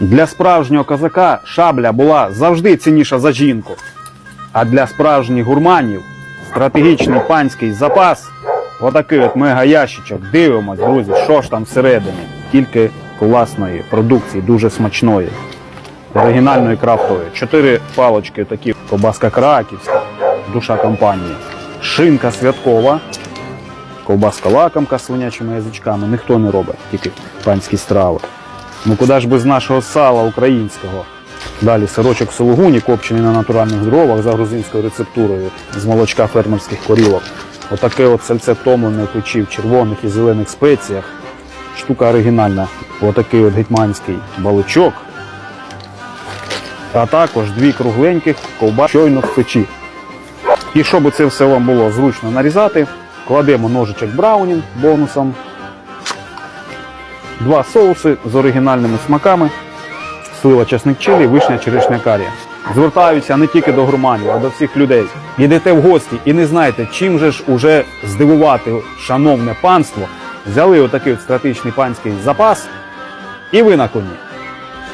Для справжнього козака шабля була завжди цінніша за жінку. А для справжніх гурманів стратегічний панський запас. Отакий от мега-ящичок. Дивимось, друзі, що ж там всередині. Тільки класної продукції, дуже смачної. Оригінальної крафтової. Чотири палочки такі. Ковбаска краківська, душа компанії. Шинка святкова. Ковбаска лакомка з свинячими язичками. Ніхто не робить, тільки панські страви. Ну куди ж без нашого сала українського? Далі сирочок сулугуні, копчений на натуральних дровах за грузинською рецептурою з молочка фермерських корілок. Отаке от сальце томлене печі в червоних і зелених спеціях. Штука оригінальна. Отакий от гетьманський баличок. А також дві кругленьких ковбас щойно в печі. І щоб це все вам було зручно нарізати, кладемо ножичок браунінг бонусом. Два соуси з оригінальними смаками слива чесник чилі, вишня черешня карія. Звертаюся не тільки до гурманів, а до всіх людей. Йдете в гості і не знаєте, чим же ж уже здивувати шановне панство. Взяли отакий от стратегічний панський запас, і ви на коні.